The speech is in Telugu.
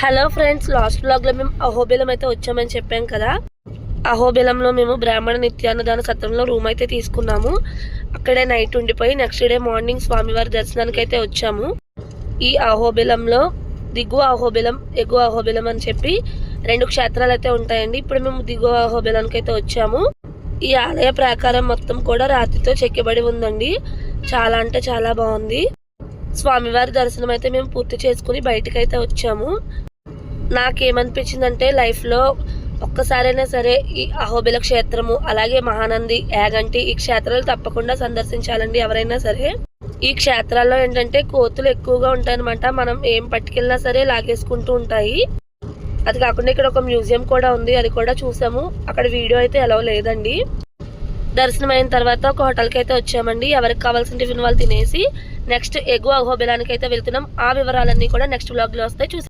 హలో ఫ్రెండ్స్ లాస్ట్ బ్లాగ్లో మేము అహోబిలం అయితే వచ్చామని చెప్పాం కదా. అహోబిలంలో మేము బ్రాహ్మణ నిత్యాన్నదాన సత్రంలో రూమ్ అయితే తీసుకున్నాము. అక్కడే నైట్ ఉండిపోయి నెక్స్ట్ డే మార్నింగ్ స్వామివారి దర్శనానికి అయితే వచ్చాము. ఈ అహోబిలంలో దిగువ అహోబిలం ఎగువ అహోబిలం అని చెప్పి రెండు క్షేత్రాలు అయితే ఉంటాయండి. ఇప్పుడు మేము దిగువ అహోబిలానికి అయితే వచ్చాము. ఈ ఆలయ ప్రాకారం మొత్తం కూడా రాతితో చెక్కబడి ఉందండి. చాలా అంటే చాలా బాగుంది. స్వామివారి దర్శనం అయితే మేము పూర్తి చేసుకుని బయటకు అయితే వచ్చాము. నాకేమనిపించిందంటే లైఫ్లో ఒక్కసారైనా సరే ఈ అహోబిల క్షేత్రము అలాగే మహానంది యాగంటి ఈ క్షేత్రాలు తప్పకుండా సందర్శించాలండి ఎవరైనా సరే. ఈ క్షేత్రాల్లో ఏంటంటే కోతులు ఎక్కువగా ఉంటాయన్నమాట. మనం ఏం పట్టుకెళ్ళినా సరే లాగేసుకుంటూ ఉంటాయి. అది కాకుండా ఇక్కడ ఒక మ్యూజియం కూడా ఉంది అది కూడా చూసాము. అక్కడ వీడియో అయితే ఎలా లేదండి. దర్శనం అయిన తర్వాత ఒక హోటల్కి అయితే వచ్చామండి. ఎవరికి కావాల్సిన టిఫిన్ వాళ్ళు తినేసి నెక్స్ట్ ఎగువ అహోబిలానికి అయితే వెళ్తున్నాం. ఆ వివరాలన్నీ కూడా నెక్స్ట్ బ్లాగ్లో వస్తాయి. చూసి